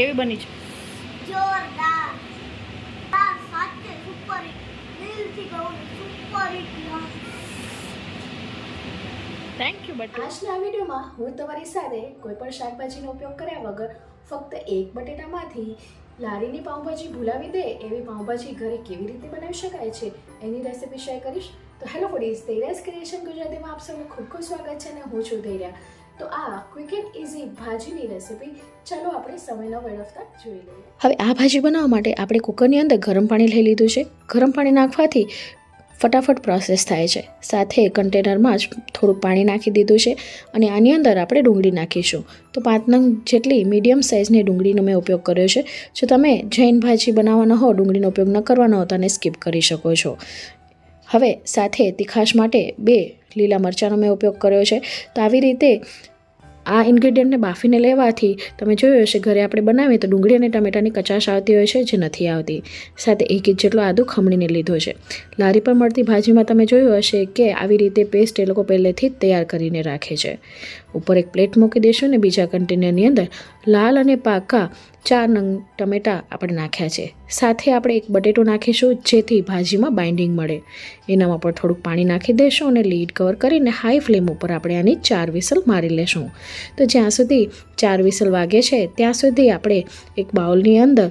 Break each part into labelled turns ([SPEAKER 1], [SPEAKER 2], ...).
[SPEAKER 1] કેવી બની છે?
[SPEAKER 2] જોરદાર. આ સાચે સુપર દિલથી કહું સુપર
[SPEAKER 1] થેન્ક યુ બટુ.
[SPEAKER 3] આજના વિડીયોમાં હું તમારી સાથે કોઈ પણ શાકભાજીનો ઉપયોગ કર્યા વગર ફક્ત એક બટેટામાંથી લારીની પાઉંભાજી ભૂલાવી દે એવી પાઉંભાજી ઘરે કેવી રીતે બનાવી શકાય છે એની રેસીપી શેર કરીશ. તો હેલો ફૂડીઝ ધૈર્યાસ ક્રિએશન ગુજરાતીમાં આપ સૌનું ખૂબ ખૂબ સ્વાગત છે અને હું છું ધૈર્યા તો આ ક્વિક એન્ડ ઇઝી ભાજીની રેસિપી ચાલો આપણે સમય વેડફતા જોઈ લઈએ. હવે આ ભાજી બનાવવા માટે આપણે કુકરની અંદર ગરમ પાણી લઈ લીધું છે. ગરમ પાણી નાખવાથી ફટાફટ પ્રોસેસ થાય છે. સાથે કન્ટેનરમાં જ થોડું પાણી નાખી દીધું છે અને આની અંદર આપણે ડુંગળી નાખીશું. તો પાંચ નંગ જેટલી મીડિયમ સાઇઝની ડુંગળીનો મેં ઉપયોગ કર્યો છે. જો તમે જૈન ભાજી બનાવવાના હો, ડુંગળીનો ઉપયોગ ન કરવાનો હો, તો સ્કીપ કરી શકો છો. હવે સાથે તીખાશ માટે બે લીલા મરચાંનો મેં ઉપયોગ કર્યો છે. તો આવી રીતે આ ઇન્ગ્રેડિયન્ટને બાફીને લેવાથી તમે જોયું હશે, ઘરે આપણે બનાવીએ તો ડુંગળી અને ટમેટાની કચાશ આવતી હોય છે, જે નથી આવતી. સાથે એક ઇંચ જેટલો આદુ ખમણીને લીધો છે. લારી પર મળતી ભાજીમાં તમે જોયું હશે કે આવી રીતે પેસ્ટ એ લોકો પહેલેથી જ તૈયાર કરીને રાખે છે. ઉપર એક પ્લેટ મૂકી દઈશું ને બીજા કન્ટેનરની અંદર લાલ અને પાકા ચાર નંગ ટમેટાં આપણે નાખ્યા છે. સાથે આપણે એક બટેટો નાખીશું, જેથી ભાજીમાં બાઇન્ડિંગ મળે. એનામાં પણ થોડુંક પાણી નાખી દઈશું અને લીડ કવર કરીને હાઈ ફ્લેમ ઉપર આપણે આની ચાર વિસલ મારી લેશું. તો જ્યાં સુધી ચાર વિસલ વાગે છે, ત્યાં સુધી આપણે એક બાઉલની અંદર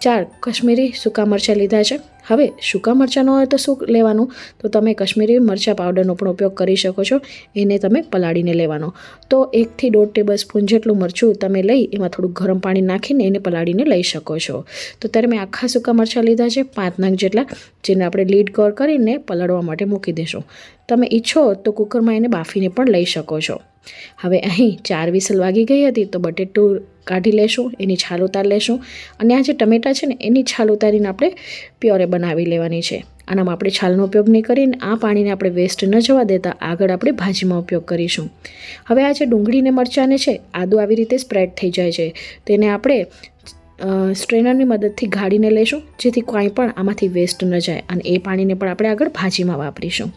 [SPEAKER 3] ચાર કશ્મીરી સૂકા મરચાં લીધા છે. હવે સૂકા મરચાંનો હોય તો શું લેવાનું? તો તમે કશ્મીરી મરચાં પાવડરનો પણ ઉપયોગ કરી શકો છો. એને તમે પલાળીને લેવાનો. તો એકથી દોઢ ટેબલ સ્પૂન જેટલું મરચું તમે લઈ, એમાં થોડું ગરમ પાણી નાખીને એને પલાળીને લઈ શકો છો. તો ત્યારે મેં આખા સૂકા મરચાં લીધા છે, પાંચ નંગ જેટલા, જેને આપણે લીડ કવર કરીને પલાળવા માટે મૂકી દેશું. તમે ઈચ્છો તો કુકરમાં એને બાફીને પણ લઈ શકો છો. હવે અહીં ચાર વિસલ વાગી ગઈ હતી તો બટેટું કાઢી લેશું, એની છાલ ઉતાર લેશું અને આ જે ટમેટાં છે ને, એની છાલ ઉતારીને આપણે પ્યોરે બનાવી લેવાની છે. આનામાં આપણે છાલનો ઉપયોગ નહીં કરીને, આ પાણીને આપણે વેસ્ટ ન જવા દેતા, આગળ આપણે ભાજીમાં ઉપયોગ કરીશું. હવે આ જે ડુંગળીને મરચાંને છે, આદુ આવી રીતે સ્પ્રેડ થઈ જાય છે. તેને આપણે સ્ટ્રેનરની મદદથી ગાળીને લઈશું જેથી કાંઈ પણ આમાંથી વેસ્ટ ન જાય અને એ પાણીને પણ આપણે આગળ ભાજીમાં વાપરીશું.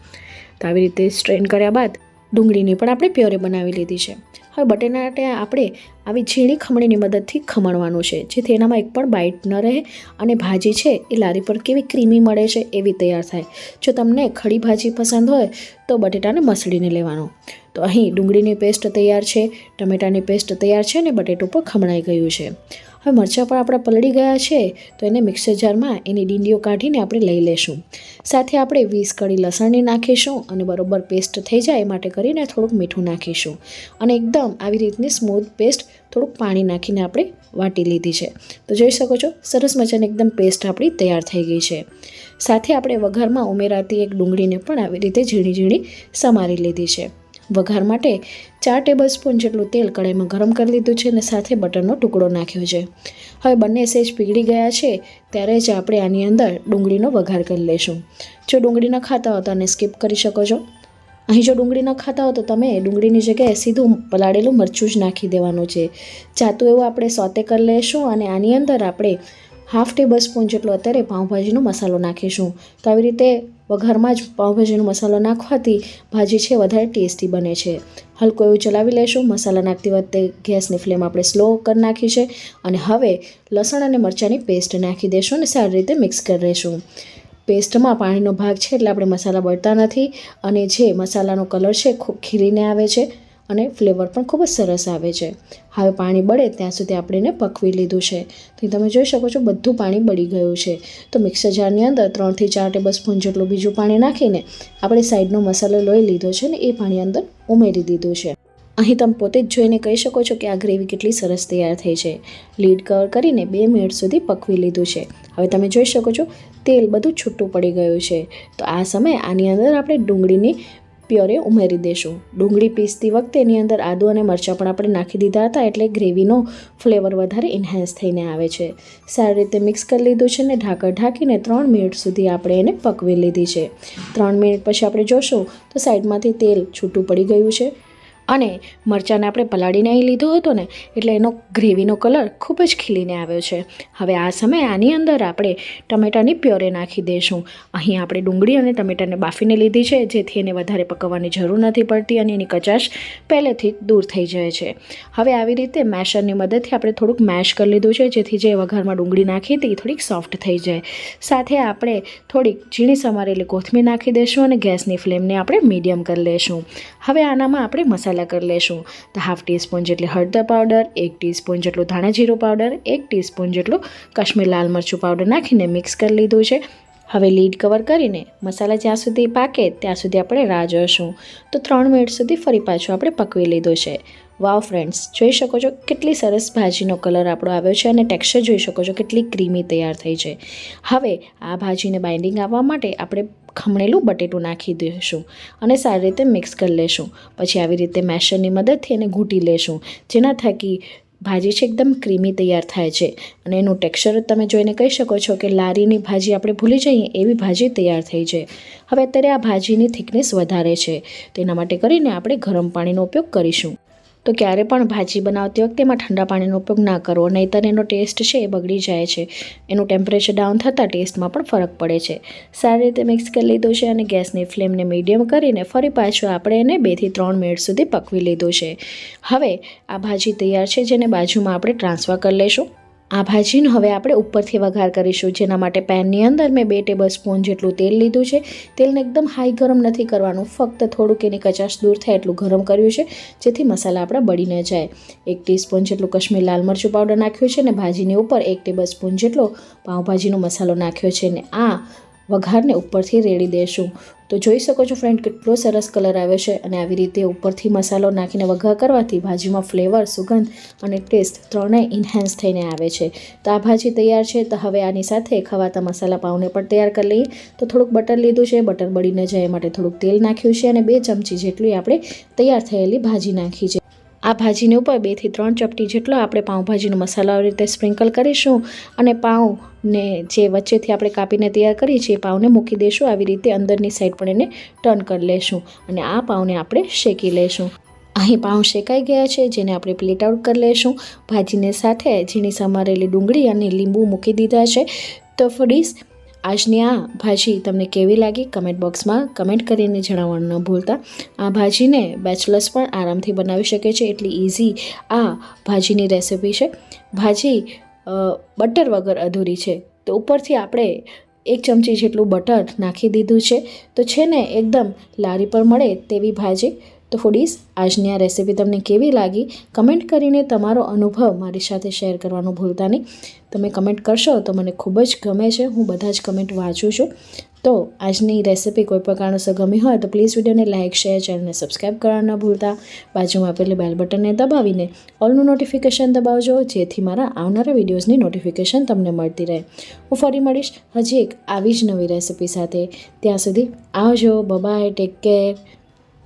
[SPEAKER 3] તો આવી રીતે સ્ટ્રેન કર્યા બાદ ડુંગળીની પણ આપણે પ્યોરે બનાવી લીધી છે. હવે બટેટા આપણે આવી ઝીણી ખમણીની મદદથી ખમણવાનું છે, જેથી એનામાં એક પણ બાઇટ ન રહે અને ભાજી છે એ લારી પર કેવી ક્રીમી મળે છે એવી તૈયાર થાય. જો તમને ખડી ભાજી પસંદ હોય તો બટેટાને મસળીને લેવાનો. તો અહીં ડુંગળીની પેસ્ટ તૈયાર છે, ટમેટાની પેસ્ટ તૈયાર છે અને બટેટું પણ ખમણાઈ ગયું છે. હવે મરચાં પણ આપણા પલળી ગયા છે, તો એને મિક્સર જારમાં એની ડીંડીઓ કાઢીને આપણે લઈ લેશું. સાથે આપણે વીસ કળી લસણની નાખીશું અને બરોબર પેસ્ટ થઈ જાય એ માટે કરીને થોડુંક મીઠું નાખીશું. અને એકદમ આવી રીતની સ્મૂથ પેસ્ટ થોડુંક પાણી નાખીને આપણે વાટી લીધી છે. તો જોઈ શકો છો, સરસ મજાની એકદમ પેસ્ટ આપણી તૈયાર થઈ ગઈ છે. સાથે આપણે વઘારમાં ઉમેરાતી એક ડુંગળીને પણ આવી રીતે ઝીણી ઝીણી સમારી લીધી છે. વઘાર માટે ચાર ટેબલ સ્પૂન જેટલું તેલ કડાઈમાં ગરમ કરી લીધું છે અને સાથે બટરનો ટુકડો નાખ્યો છે. હવે બંને સેજ પીગળી ગયા છે, ત્યારે જ આપણે આની અંદર ડુંગળીનો વઘાર કરી લઈશું. જો ડુંગળી ન ખાતા હો તો આને સ્કીપ કરી શકો છો. અહીં જો ડુંગળી ન ખાતા હો તો તમે ડુંગળીની જગ્યાએ સીધું પલાળેલું મરચું જ નાખી દેવાનું છે. જાતું એવું આપણે સોતે કરી લઈશું અને આની અંદર આપણે હાફ ટેબલ સ્પૂન જેટલો અત્યારે પાઉંભાજીનો મસાલો નાખીશું. તો આવી રીતે વઘારમાં જ પાઉંભાજીનો મસાલો નાખવાથી ભાજી છે વધારે ટેસ્ટી બને છે. હલકો એવું ચલાવી લઈશું મસાલા નાખતી વખતે ગેસની ફ્લેમ આપણે સ્લો કરી નાખી છે અને હવે લસણ અને મરચાંની પેસ્ટ નાખી દઈશું અને સારી રીતે મિક્સ કરી લઈશું પેસ્ટમાં પાણીનો ભાગ છે એટલે આપણે મસાલા બળતા નથી અને જે મસાલાનો કલર છે ખૂબ ખીલીને આવે છે. અને ફ્લેવર પણ ખૂબ જ સરસ આવે છે. હવે પાણી બળે ત્યાં સુધી આપણે એને પકવી લીધું છે. તો તમે જોઈ શકો છો બધું પાણી બળી ગયું છે. તો મિક્સર જારની અંદર ત્રણથી ચાર ટેબલ સ્પૂન જેટલું બીજું પાણી નાખીને આપણે સાઈડનો મસાલો લોહી લીધો છે ને એ પાણી અંદર ઉમેરી દીધું છે. અહીં તમે પોતે જ જોઈને કહી શકો છો કે આ ગ્રેવી કેટલી સરસ તૈયાર થઈ છે. લીડ કવર કરીને બે મિનિટ સુધી પકવી લીધું છે. હવે તમે જોઈ શકો છો તેલ બધું છૂટું પડી ગયું છે. તો આ સમયે આની અંદર આપણે ડુંગળીની પ્યોરે ઉમેરી દેશું. ડુંગળી પીસતી વખતે એની અંદર આદુ અને મરચાં પણ આપણે નાખી દીધા હતા એટલે ગ્રેવીનો ફ્લેવર વધારે ઇન્હેન્સ થઈને આવે છે. સારી રીતે મિક્સ કરી લીધું છે ને ઢાંકણ ઢાંકીને ત્રણ મિનિટ સુધી આપણે એને પકવી લીધી છે. ત્રણ મિનિટ પછી આપણે જોશું તો સાઈડમાંથી તેલ છૂટું પડી ગયું છે. અને મરચાંને આપણે પલાળીને અહીં લીધો હતો ને, એટલે એનો ગ્રેવીનો કલર ખૂબ જ ખીલીને આવ્યો છે. હવે આ સમયે આની અંદર આપણે ટમેટાની પ્યોરે નાખી દઈશું અહીં આપણે ડુંગળી અને ટમેટાને બાફીને લીધી છે, જેથી એને વધારે પકવવાની જરૂર નથી પડતી અને એની કચાશ પહેલેથી દૂર થઈ જાય છે. હવે આવી રીતે મેશરની મદદથી આપણે થોડુંક મેશ કરી લીધું છે, જેથી જે વઘારમાં ડુંગળી નાખી હતી થોડીક સોફ્ટ થઈ જાય. સાથે આપણે થોડીક ઝીણી સમારેલી કોથમીર નાખી દઈશું અને ગેસની ફ્લેમને આપણે મીડિયમ કરી લઈશું હવે આનામાં આપણે મસાલા કરી લઈશું તો હાફ ટીસ્પૂન જેટલી હળદર પાવડર, એક ટીસ્પૂન જેટલું ધાણા જીરું પાવડર, એક ટીસ્પૂન જેટલું કાશ્મીર લાલ મરચું પાવડર નાખીને મિક્સ કરી લીધું છે. હવે લીડ કવર કરીને મસાલા જ્યાં સુધી પાકે ત્યાં સુધી આપણે રાહ જોઈશું તો ત્રણ મિનિટ સુધી ફરી પાછું આપણે પકવી લીધું છે. વાવ ફ્રેન્ડ્સ જોઈ શકો છો કેટલી સરસ ભાજીનો કલર આપણો આવ્યો છે અને ટેક્સચર જોઈ શકો છો કેટલી ક્રીમી તૈયાર થઈ છે. હવે આ ભાજીને બાઇન્ડિંગ આવવા માટે આપણે ખમણેલું બટેટું નાખી દઈશું અને સારી રીતે મિક્સ કરી લેશું. પછી આવી રીતે મેશરની મદદથી એને ઘૂંટી લેશું. જેના થકી ભાજી છે એકદમ ક્રીમી તૈયાર થાય છે. અને એનું ટેક્સચર તમે જોઈને કહી શકો છો કે લારીની ભાજી આપણે ભૂલી જઈએ એવી ભાજી તૈયાર થઈ છે. હવે અત્યારે આ ભાજીની થિકનેસ વધારે છે. તો એના માટે કરીને આપણે ગરમ પાણીનો ઉપયોગ કરીશું. તો ક્યારે પણ ભાજી બનાવતી વખતે એમાં ઠંડા પાણીનો ઉપયોગ ના કરવો, નહીંતર એનો ટેસ્ટ છે એ બગડી જાય છે. એનું ટેમ્પરેચર ડાઉન થતાં ટેસ્ટમાં પણ ફરક પડે છે. સારી રીતે મિક્સ કરી લીધું છે અને ગેસની ફ્લેમને મીડિયમ કરીને ફરી પાછું આપણે એને બેથી ત્રણ મિનિટ સુધી પકવી લીધું છે. હવે આ ભાજી તૈયાર છે જેને બાજુમાં આપણે ટ્રાન્સફર કરી લઈશું આ ભાજીનો હવે આપણે ઉપરથી વઘાર કરીશું. જેના માટે પેનની અંદર મેં બે ટેબલ સ્પૂન જેટલું તેલ લીધું છે. તેલને એકદમ હાઈ ગરમ નથી કરવાનું. ફક્ત થોડુંક એની કચાશ દૂર થાય એટલું ગરમ કર્યું છે, જેથી મસાલા આપણા બળી ન જાય. એક ટીસ્પૂન જેટલું કશ્મીર લાલ મરચું પાવડર નાખ્યું છે અને ભાજીની ઉપર એક ટેબલ સ્પૂન જેટલો પાઉંભાજીનો મસાલો નાખ્યો છે ને આ વઘારને ઉપરથી રેડી દેશું. તો જોઈ શકો છો ફ્રેન્ડ કેટલો સરસ કલર આવે છે અને આવી રીતે ઉપરથી મસાલો નાખીને વઘાર કરવાથી ભાજીમાં ફ્લેવર સુગંધ અને ટેસ્ટ ત્રણેય ઇન્હેન્સ થઈને આવે છે. તો આ ભાજી તૈયાર છે, તો હવે આની સાથે ખવાતા મસાલા પાઉને પણ તૈયાર કરી લઈએ. તો થોડુંક બટર લીધું છે બટર બળીને જાય માટે થોડુંક તેલ નાખ્યું છે અને બે ચમચી જેટલી આપણે તૈયાર થયેલી ભાજી નાખી છે. આ ભાજીની ઉપર બેથી ત્રણ ચપટી જેટલો આપણે પાઉંભાજીનો મસાલો આવી રીતે સ્પ્રિંકલ કરીશું અને પાઉંને જે વચ્ચેથી આપણે કાપીને તૈયાર કરીએ છીએ એ પાઉંને મૂકી દઈશું આવી રીતે અંદરની સાઈડ પણ એને ટર્ન કરી લેશું અને આ પાઉંને આપણે શેકી લેશું. અહીં પાઉં શેકાઈ ગયા છે, જેને આપણે પ્લેટ આઉટ કરી લેશું. ભાજીને સાથે ઝીણી સમારેલી ડુંગળી અને લીંબુ મૂકી દીધા છે. તો ફડીશ આજની આ ભાજી તમને કેવી લાગી કમેન્ટ બોક્સમાં કમેન્ટ કરીને જણાવવાનું ન ભૂલતા. આ ભાજીને બેચલર્સ પણ આરામથી બનાવી શકે છે, એટલી ઇઝી આ ભાજીની રેસિપી છે. ભાજી બટર વગર અધૂરી છે. તો ઉપરથી આપણે એક ચમચી જેટલું બટર નાખી દીધું છે. તો છે ને, એકદમ લારી પર મળે તેવી ભાજી. તો ફૂડીઝ આજની આ રેસિપી તમને કેવી લાગી? કમેન્ટ કરીને તમારો અનુભવ મારી સાથે શેર કરવાનું ભૂલતા નહીં. તમે કમેન્ટ કરશો તો મને ખૂબ જ ગમે છે, હું બધા જ કમેન્ટ વાંચું છું. તો આજની રેસિપી કોઈ પણ કારણોસર ગમી હોય તો પ્લીઝ વિડીયોને લાઇક, શેર, ચેનલને સબસ્ક્રાઈબ કરવા ન ભૂલતા. બાજુમાં આપેલી બેલ બટનને દબાવીને ઓલનું નોટિફિકેશન દબાવજો, જેથી મારા આવનારા વિડીયોઝની નોટિફિકેશન તમને મળતી રહે. હું ફરી મળીશ હજી એક આવી જ નવી રેસિપી સાથે. ત્યાં સુધી આવજો, bye bye, take care.